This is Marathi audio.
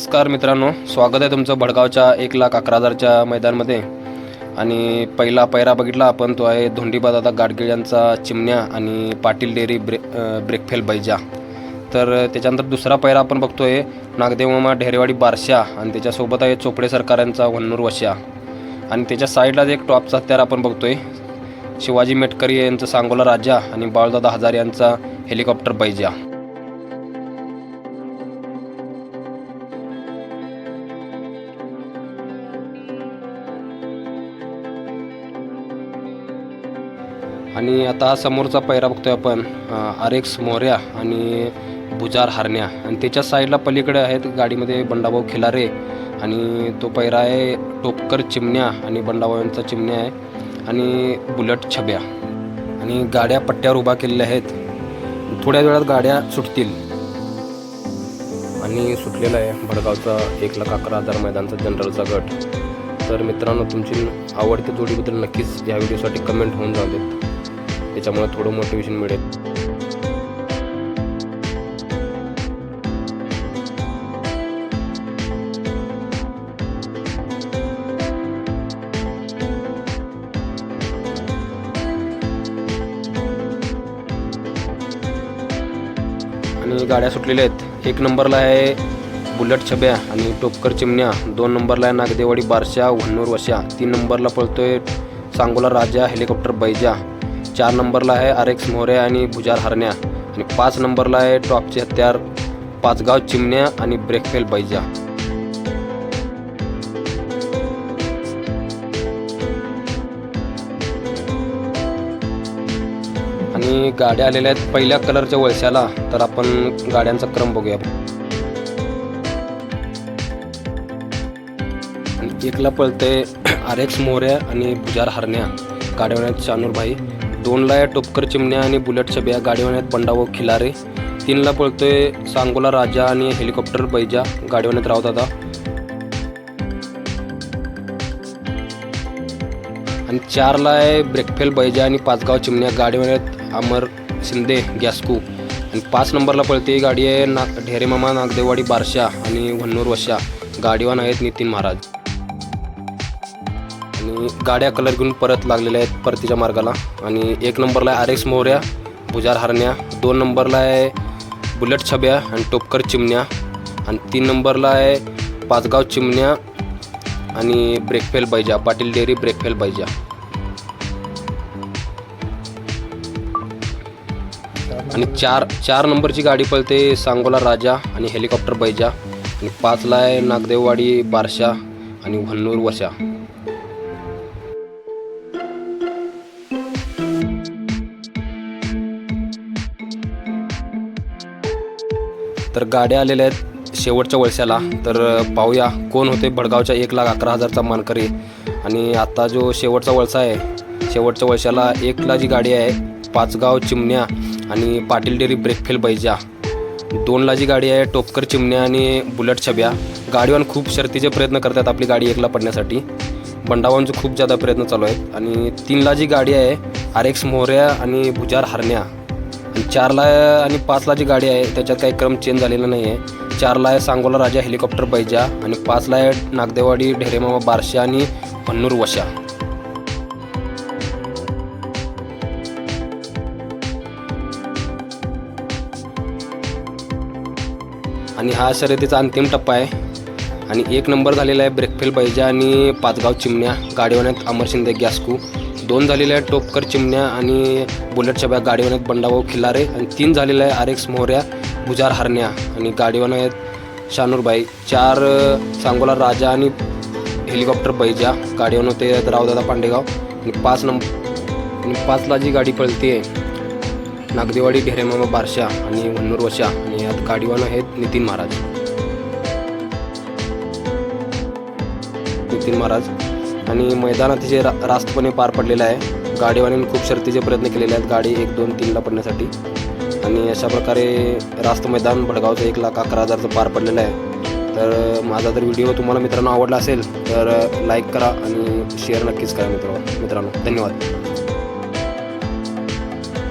नमस्कार मित्रांनो स्वागत आहे तुमचं भडगावच्या एक लाख अकरा हजारच्या मैदानमध्ये. आणि पहिला पैरा बघितला आपण तो आहे धोंडीबा दादा गाडगीळ यांचा चिमण्या आणि पाटील डेअरी ब्रे ब्रेकफेल बैजा. तर त्याच्यानंतर दुसरा पैरा आपण बघतोय नागदेवमा ढेरेवाडी बारशा आणि त्याच्यासोबत आहे चोपडे सरकार यांचा वन्नूर वशा आणि त्याच्या साईडलाच एक टॉपचा हत्यार आपण बघतोय शिवाजी मेटकरी यांचं सांगोला राजा आणि बाळदादा हजारे यांचा हेलिकॉप्टर बैजा. आणि आता हा समोरचा पैरा बघतोय आपण आर एक्स मोऱ्या आणि भुजार हारण्या. आणि त्याच्या साईडला पलीकडे आहेत गाडीमध्ये बंडाभाऊ खिलारे आणि तो पैरा आहे टोपकर चिमण्या आणि बंडाभाऊ यांचा चिमण्या आहे आणि बुलट छब्या. आणि गाड्या पट्ट्यावर उभा केलेल्या आहेत. थोड्या वेळात गाड्या सुटतील. आणि सुटलेला आहे भडगावचा एक लाख अकरा हजार मैदानचा जनरलचा गट. तर मित्रांनो तुमची आवडत्या जोडीबद्दल नक्कीच या व्हिडिओसाठी कमेंट होऊन जाऊ देत. त्याच्यामुळे थोडं मोटिवेशन मिळेल. आणि गाड्या सुटलेल्या आहेत एक नंबरला आहे बुलेट छब्या आणि टोपकर चिमण्या दोन नंबरला आहे नागदेवाडी बारशा वन्नूर वशा तीन नंबरला पळतोय सांगोला राजा हेलिकॉप्टर बैजा. चार नंबरला आहे आर एक्स आणि भुजार हरण्या. आणि पाच नंबरला आहे टॉपचे हत्यार पाचगाव चिमण्या आणि ब्रेकफेल बैजा. आणि गाड्या आलेल्या आहेत पहिल्या कलरच्या वळशाला तर आपण गाड्यांचा क्रम बघूया. एकला पळते आर एक्स मोऱ्या आणि भुजार हरण्या. गाडीवाण्यात आहेत शानूरभाई दोनला आहे टोपकर चिमण्या आणि बुलेट छब्या. गाडीवाण्यात आहेत खिलारे. तीनला पळतोय सांगोला राजा आणि हेलिकॉप्टर बैजा. गाडीवाण्यात आहेत रावदादा. आणि चारला आहे ब्रेकफेल बैजा आणि पाचगाव चिमण्या. गाडीवाण्यात अमर शिंदे गॅस्कू आणि पाच नंबरला पळते गाडी आहे ना ढेरेमामा नागदेवाडी बारशा आणि वन्नूर वशा गाडीवान आहेत नितीन महाराज. गाड्या कलर घेऊन परत लागलेल्या आहेत परतीच्या मार्गाला. आणि एक नंबरला आहे आर एक्स मोहऱ्या भुजार हरण्या दोन नंबरला आहे बुलेट छब्या आणि टोपकर चिमण्या आणि तीन नंबरला आहे पाचगाव चिमण्या आणि ब्रेकफेल बैजा पाटील डेअरी ब्रेकफेल बैजा. आणि चार चार नंबरची गाडी पळते सांगोला राजा आणि हेलिकॉप्टर बैजा. आणि पाचला आहे नागदेववाडी बारशा आणि वन्नूर वशा. तर गाड्या आलेल्या आहेत शेवटच्या वळशाला तर पाहूया कोण होते भडगावच्या एक लाख अकरा हजारचा मानकरी. आणि आता जो शेवटचा वळसा आहे शेवटच्या वळशाला एकला जी गाडी आहे पाचगाव चिमण्या आणि पाटील डेअरी ब्रेकफेल बैजा. दोनला जी गाडी आहे टोपकर चिमण्या आणि बुलेट छब्या. गाडीवान खूप शर्तीचे प्रयत्न करतात आपली गाडी एकला पडण्यासाठी. बंडावांचे खूप जादा प्रयत्न चालू आहेत. आणि तीनला जी गाडी आहे आर एक्स मोहऱ्या आणि भुजार हरण्या. आणि चारला आणि पाचला जी गाडी आहे त्याच्यात काही क्रम चेंज झालेला नाही आहे चारला आहे सांगोला राजा हेलिकॉप्टर बैजा आणि पाचला आहे नागदेवाडी ढेरेमामा बारशा आणि पन्नूर वशा. आणि हा शर्यतीचा अंतिम टप्पा आहे. आणि एक नंबर झालेला आहे ब्रेकफेल बैजा आणि पाचगाव चिमण्या गाडीवाण्यात अमर शिंदे गॅस्कू दोन झालेले आहेत टोपकर चिमण्या आणि बुलेटच्या बॅग. गाडीवान आहेत बंडाभाऊ खिल्लारे आणि तीन झालेल्या आहे आर एक्स मोहऱ्या भुजार हरण्या आणि गाडीवान आहेत शानूरबाई. चार सांगोला राजा आणि हेलिकॉप्टर बैजा. गाडीवान होते रावदादा पांडेगाव. आणि पाच नंबर आणि पाचला जी गाडी पळते नागदेवाडी ढेरेमामा बारशा आणि वन्नूर वशा. आणि यात गाडीवान आहेत नितीन महाराज. नितीन महाराज. आणि मैदान जे रा रास्तपणे पार पडलेलं आहे गाडीवाल्यांनी खूप शर्तीचे प्रयत्न केलेले आहेत गाडी एक दोन तीनला पडण्यासाठी. आणि अशा प्रकारे रास्त मैदान भडगावचं एक लाख अकरा हजारचं पार पडलेलं आहे. तर माझा जर व्हिडिओ तुम्हाला मित्रांनो आवडला असेल तर लाईक करा आणि शेअर नक्कीच करा मित्र मित्रांनो. धन्यवाद.